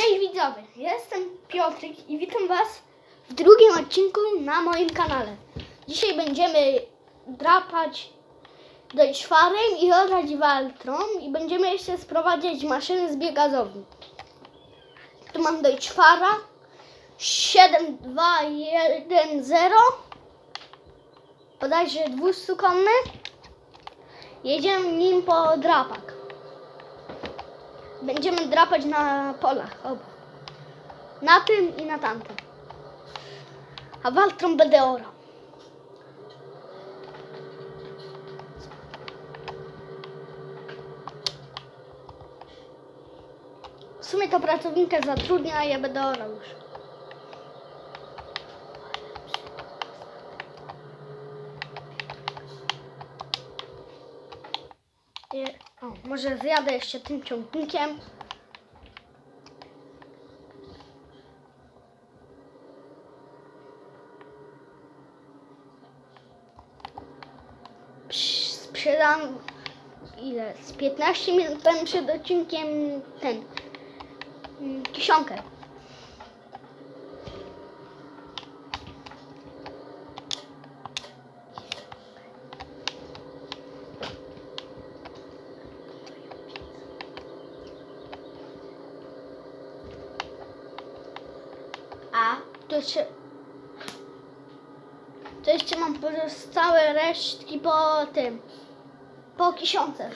Cześć widzowie, jestem Piotrek i witam Was w drugim odcinku na moim kanale. Dzisiaj będziemy drapać Deutschfarem i orać Waltrą i będziemy jeszcze sprowadzać maszyny z biegazowni. Tu mam Deutschfara 7210 bodajże 200 konny. Jedziemy nim po drapak. Będziemy drapać na polach oba. Na tym i na tamtym. A waltrą będę orał. W sumie to pracownika zatrudnia, ja będę orał już. Je- O, może zjadę jeszcze tym ciągnikiem. Sprzedam ile? Z 15 minut przed odcinkiem ten mm, A tu jeszcze. To jeszcze mam pozostałe resztki po tym. Po kiszonce.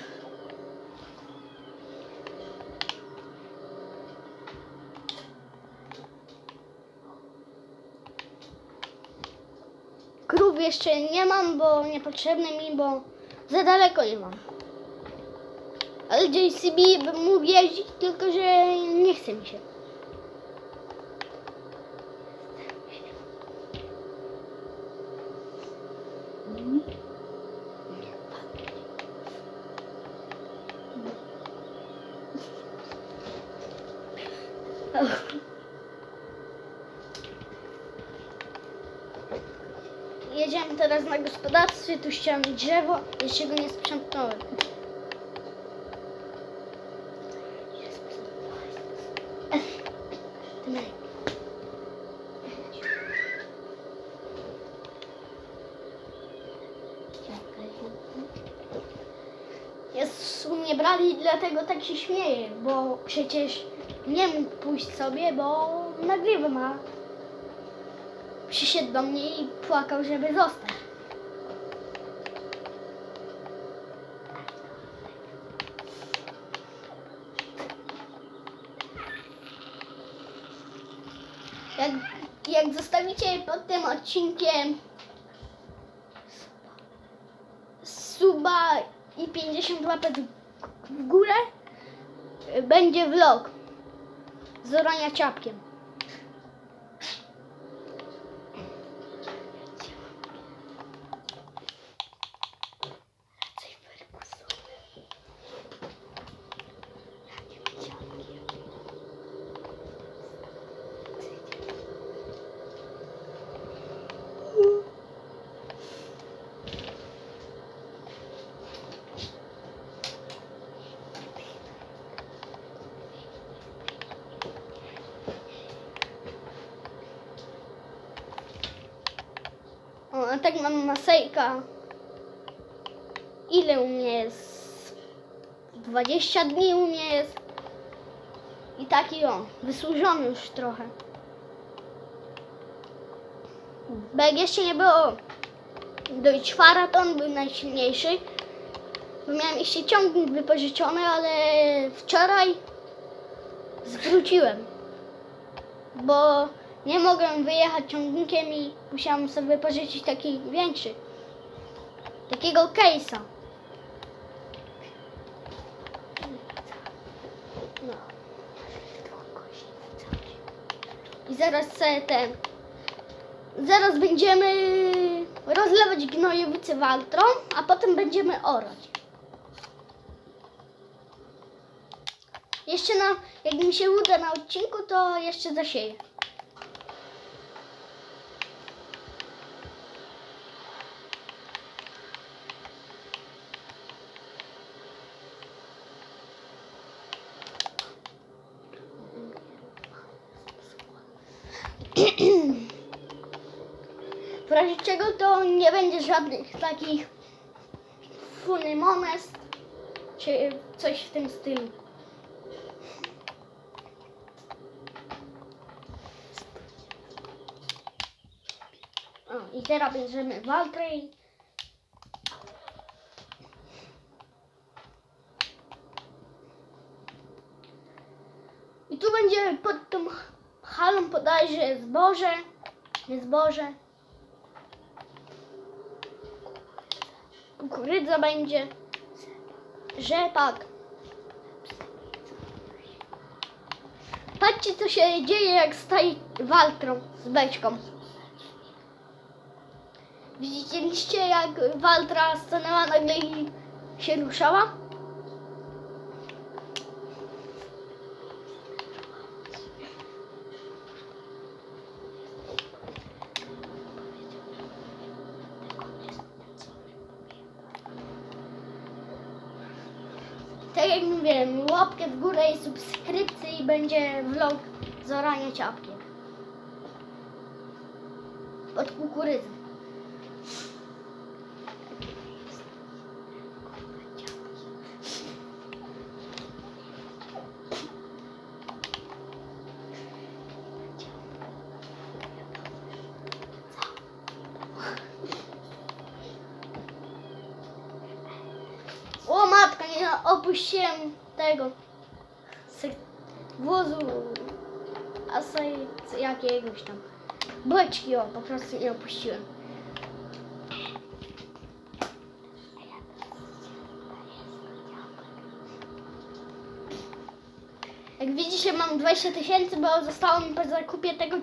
Krów jeszcze nie mam, bo niepotrzebny mi, bo za daleko nie mam. Ale JCB bym mógł jeździć, tylko że nie chce mi się. Jedziemy teraz na gospodarstwie, tu ściąłem drzewo, jeszcze go nie sprzątnąłem. Jest w sumie brali, dlatego tak się śmieje, bo przecież nie mógł pójść sobie, bo nagrywa ma. Przyszedł do mnie i płakał, żeby zostać. Jak, jak zostawicie pod tym odcinkiem suba i 50 łapek w górę, będzie vlog z orania ciapkiem. O, a tak mam masejka. Ile u mnie jest? 20 dni u mnie jest. I taki o, wysłużony już trochę. Bo jak jeszcze nie było czwara, to on był najsilniejszy. Bo miałem jeszcze ciągnik wypożyczony, ale wczoraj zwróciłem. Bo nie mogłem wyjechać ciągnikiem i musiałam sobie wypożyczyć taki większy. Takiego case'a. No. I zaraz sobie ten. Zaraz będziemy rozlewać gnojowicę waltrą, a potem będziemy orać. Jeszcze na, jak mi się uda na odcinku, to jeszcze zasieję. W razie czego to nie będzie żadnych takich funny monest czy coś w tym stylu. O, I teraz bierzemy Valtrain. I tu będzie pod tą halą bodajże zboże, zboże. Kukurydza będzie, rzepak. Patrzcie co się dzieje jak staje waltrą z beczką. Widzieliście jak waltra stanęła nagle i się ruszała? Tak jak mówiłem, łapkę w górę i subskrypcję i będzie vlog z orania ciapkiem. Od kukurydzy. O matka, nie opuściłem tego wozu asaj jakiegoś tam. Beczki, o, po prostu nie opuściłem. Jak widzicie mam 20 tysięcy, bo zostało mi po zakupie tego